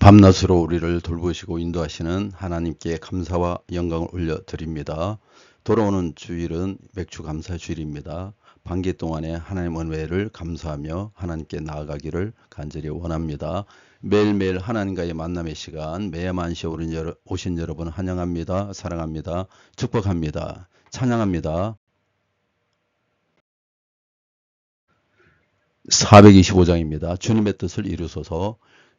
밤낮으로 우리를 돌보시고 인도하시는 하나님께 감사와 영광을 올려드립니다. 돌아오는 주일은 맥주 감사 주일입니다. 반기 동안에 하나님 은혜를 감사하며 하나님께 나아가기를 간절히 원합니다. 매일매일 하나님과의 만남의 시간 매만 시에 오신 여러분 환영합니다. 사랑합니다. 축복합니다. 찬양합니다. 425장입니다. 주님의 뜻을 이루소서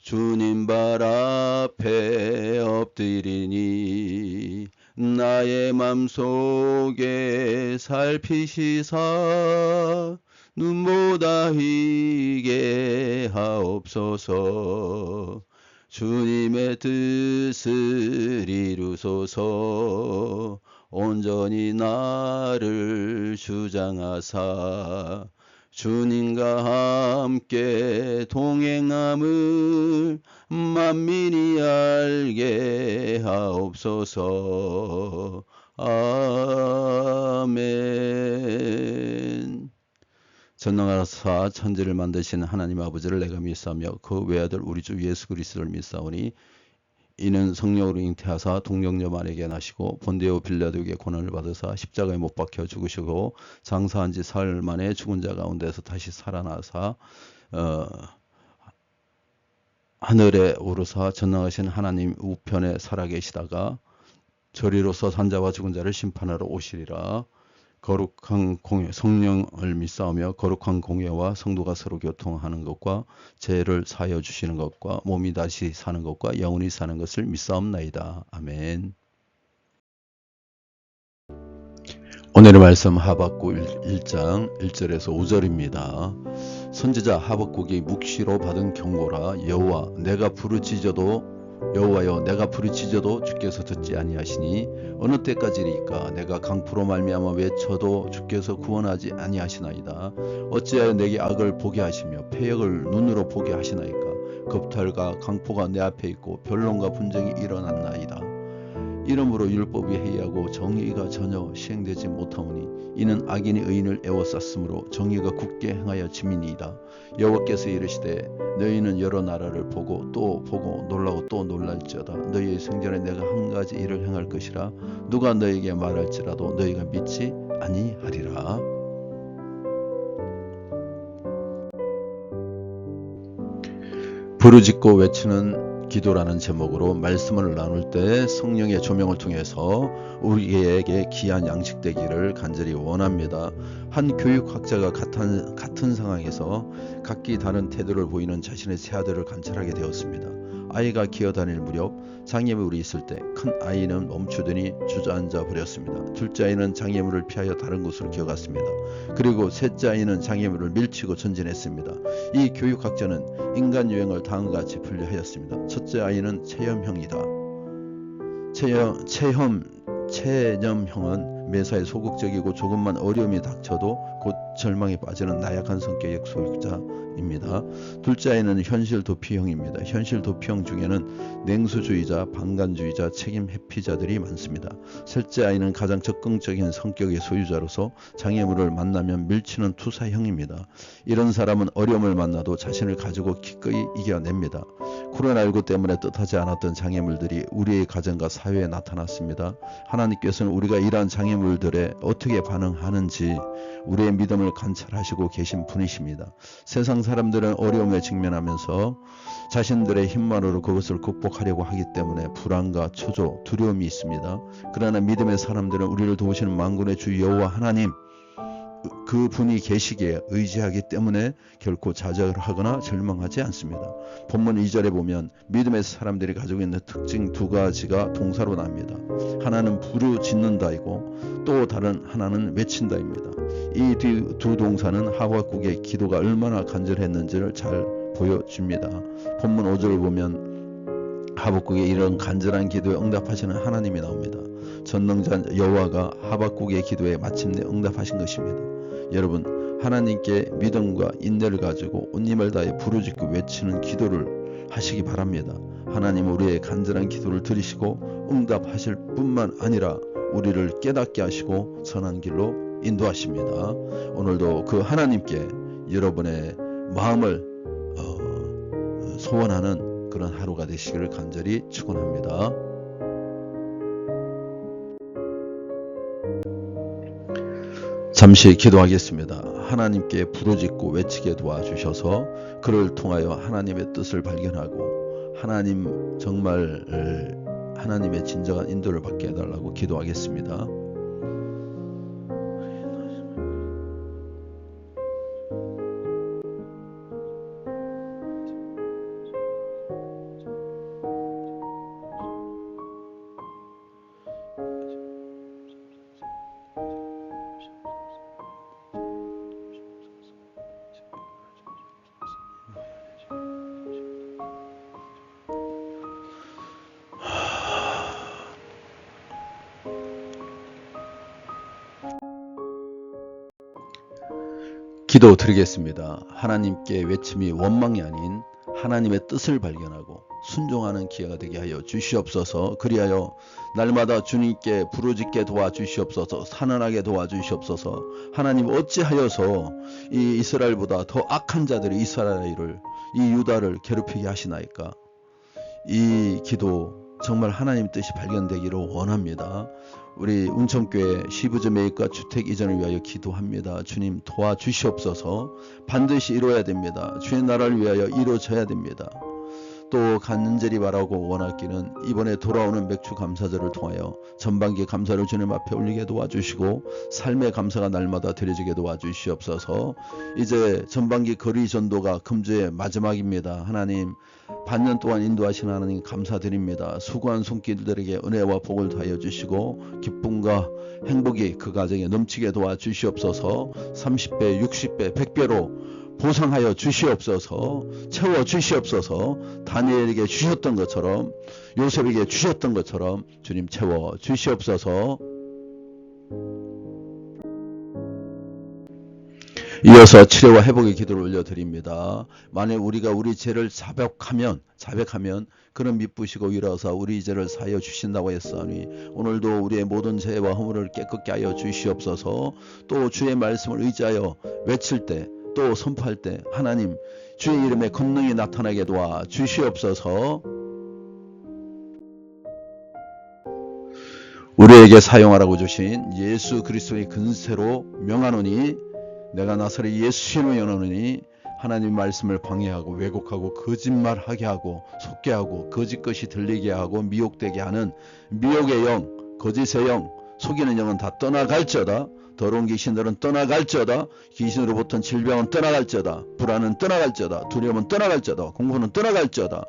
주님 발 앞에 엎드리니 나의 맘속에 살피시사 눈보다 희게 하옵소서. 주님의 뜻을 이루소서. 온전히 나를 주장하사 주님과 함께 동행함을 만민이 알게 하옵소서. 아멘. 전능하사 천지를 만드신 하나님 아버지를 내가 믿사며 그 외아들 우리 주 예수 그리스도를 믿사오니 이는 성령으로 잉태하사 동정녀만에게 나시고 본데오 빌라도에게 고난을 받으사 십자가에 못 박혀 죽으시고 장사한 지 사흘 만에 죽은 자 가운데서 다시 살아나사 어, 하늘에 오르사 전능하신 하나님 우편에 살아계시다가 저리로서 산자와 죽은 자를 심판하러 오시리라. 거룩한 공예, 성령을 믿사오며 거룩한 공예와 성도가 서로 교통하는 것과 죄를 사여 주시는 것과 몸이 다시 사는 것과 영원히 사는 것을 믿사옵나이다. 아멘. 오늘의 말씀 하박국 1장 1절에서 5절입니다. 선지자 하박국이 묵시로 받은 경고라 여호와 내가 부르짖어도 여호와여 내가 부르짖어도 주께서 듣지 아니하시니 어느 때까지리까? 내가 강포로 말미암아 외쳐도 주께서 구원하지 아니하시나이다. 어찌하여 내게 악을 보게 하시며 폐역을 눈으로 보게 하시나이까? 겁탈과 강포가 내 앞에 있고 변론과 분쟁이 일어났나이다 이러므로 율법이 해이하고 정의가 전혀 시행되지 못하오니 이는 악인이 의인을 애워쌌으므로 정의가 굳게 행하여 지민이다. 여호와께서 이르시되 너희는 여러 나라를 보고 또 보고 놀라고 또 놀랄지어다. 너희의 생전에 내가 한 가지 일을 행할 것이라. 누가 너에게 말할지라도 너희가 믿지 아니하리라. 부르짖고 외치는 기도라는 제목으로 말씀을 나눌 때 성령의 조명을 통해서 우리에게 귀한 양식 되기를 간절히 원합니다. 한 교육학자가 같은, 같은 상황에서 각기 다른 태도를 보이는 자신의 세 아들을 관찰하게 되었습니다. 아이가 기어다닐 무렵 장애물이 있을 때 큰 아이는 멈추더니 주저앉아 버렸습니다. 둘째 아이는 장애물을 피하여 다른 곳으로 기어갔습니다. 그리고 셋째 아이는 장애물을 밀치고 전진했습니다. 이 교육학자는 인간 유행을 다음과 같이 분류하였습니다. 첫째 아이는 체험형이다. 체험, 체험, 체념형은 매사에 소극적이고 조금만 어려움이 닥쳐도 곧 절망에 빠지는 나약한 성격의 소유자 입니다. 둘째 아이는 현실 도피형입니다. 현실 도피형 중에는 냉수주의자, 방관주의자, 책임 회피자들이 많습니다. 셋째 아이는 가장 적극적인 성격의 소유자로서 장애물을 만나면 밀치는 투사형입니다. 이런 사람은 어려움을 만나도 자신을 가지고 기꺼이 이겨냅니다. 코로나19 때문에 뜻하지 않았던 장애물들이 우리의 가정과 사회에 나타났습니다. 하나님께서는 우리가 이러한 장애물들에 어떻게 반응하는지 우리의 믿음을 관찰하시고 계신 분이십니다. 세상 사람들은 어려움에 직면하면서 자신들의 힘만으로 그것을 극복하려고 하기 때문에 불안과 초조, 두려움이 있습니다. 그러나 믿음의 사람들은 우리를 도우시는 만군의 주 여호와 하나님 그 분이 계시기에 의지하기 때문에 결코 좌절하거나 절망하지 않습니다. 본문 2절에 보면 믿음의 사람들이 가지고 있는 특징 두 가지가 동사로 나옵니다. 하나는 부르짖는다이고 또 다른 하나는 외친다입니다. 이 두 동사는 하박국의 기도가 얼마나 간절했는지를 잘 보여줍니다. 본문 5절을 보면 하박국의 이런 간절한 기도에 응답하시는 하나님이 나옵니다. 전능자 여호와가 하박국의 기도에 마침내 응답하신 것입니다. 여러분 하나님께 믿음과 인내를 가지고 온 힘을 다해 부르짖고 외치는 기도를 하시기 바랍니다. 하나님 우리의 간절한 기도를 들으시고 응답하실 뿐만 아니라 우리를 깨닫게 하시고 선한 길로 인도하십니다. 오늘도 그 하나님께 여러분의 마음을 어, 소원하는 그런 하루가 되시기를 간절히 축원합니다. 잠시 기도하겠습니다. 하나님께 부르짖고 외치게 도와주셔서 그를 통하여 하나님의 뜻을 발견하고 하나님 정말 하나님의 진정한 인도를 받게 해달라고 기도하겠습니다. 기도 드리겠습니다. 하나님께 외침이 원망이 아닌 하나님의 뜻을 발견하고 순종하는 기회가 되게 하여 주시옵소서. 그리하여 날마다 주님께 부르짖게 도와 주시옵소서. 산란하게 도와 주시옵소서. 하나님 어찌하여서 이 이스라엘보다 더 악한 자들이 이스라엘을 이 유다를 괴롭히게 하시나이까? 이 기도 정말 하나님 뜻이 발견되기를 원합니다. 우리 운천교회 시부즈 메이커 주택 이전을 위하여 기도합니다. 주님 도와주시옵소서 반드시 이루어야 됩니다. 주의 나라를 위하여 이루어져야 됩니다. 또 간절히 바라고 원하기는 이번에 돌아오는 맥주 감사절을 통하여 전반기 감사를 주님 앞에 올리게 도와주시고 삶의 감사가 날마다 드려지게 도와주시옵소서 이제 전반기 거리 전도가 금주의 마지막입니다. 하나님 반년 동안 인도하신 하나님 감사드립니다. 수고한 손길들에게 은혜와 복을 다하여 주시고 기쁨과 행복이 그 가정에 넘치게 도와주시옵소서 30배, 60배, 100배로 보상하여 주시옵소서 채워 주시옵소서 다니엘에게 주셨던 것처럼 요셉에게 주셨던 것처럼 주님 채워 주시옵소서 이어서 치료와 회복의 기도를 올려드립니다. 만약 우리가 우리 죄를 자백하면 자백하면 그는 미쁘시고 일어서 우리 죄를 사여 주신다고 했사니 오늘도 우리의 모든 죄와 허물을 깨끗게 하여 주시옵소서 또 주의 말씀을 의지하여 외칠 때 또 선포할 때 하나님 주의 이름에 권능이 나타나게 도와 주시옵소서 우리에게 사용하라고 주신 예수 그리스도의 근세로 명하노니 내가 나사렛 예수 이름으로 연하노니 하나님 말씀을 방해하고 왜곡하고 거짓말하게 하고 속게 하고 거짓 것이 들리게 하고 미혹되게 하는 미혹의 영, 거짓의 영, 속이는 영은 다 떠나갈지어다. 더러운 귀신들은 떠나갈지어다. 귀신으로부터 질병은 떠나갈지어다. 불안은 떠나갈지어다. 두려움은 떠나갈지어다. 공부는 떠나갈지어다.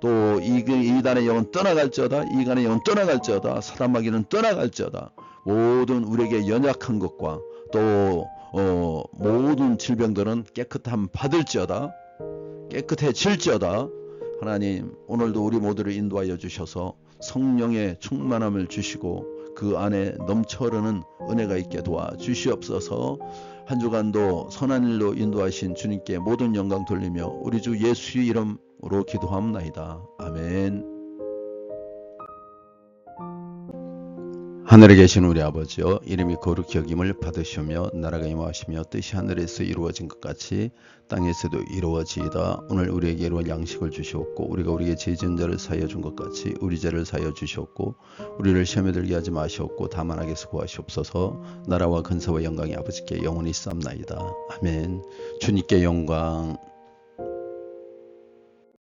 또 이단의 영은 떠나갈지어다. 이간의 영은 떠나갈지어다. 사람마귀는 떠나갈지어다. 모든 우리에게 연약한 것과 또 어, 모든 질병들은 깨끗함 받을지어다 깨끗해질지어다 하나님 오늘도 우리 모두를 인도하여 주셔서 성령의 충만함을 주시고 그 안에 넘쳐 흐르는 은혜가 있게 도와 주시옵소서 한 주간도 선한 일로 인도하신 주님께 모든 영광 돌리며 우리 주 예수의 이름으로 기도합나이다. 아멘. 하늘에 계신 우리 아버지여 이름이 거룩히 여김을 받으시며 나라가 임하시며 뜻이 하늘에서 이루어진 것 같이 땅에서도 이루어지이다. 오늘 우리에게 이루어 양식을 주시옵고 우리가 우리에게 죄진 자를 사하여 준 것 같이 우리 죄를 사하여 주시옵고 우리를 시험에 들게 하지 마시옵고 다만 하게서 구하시옵소서. 나라와 근사와 영광이 아버지께 영원히 쌈나이다. 아멘. 주님께 영광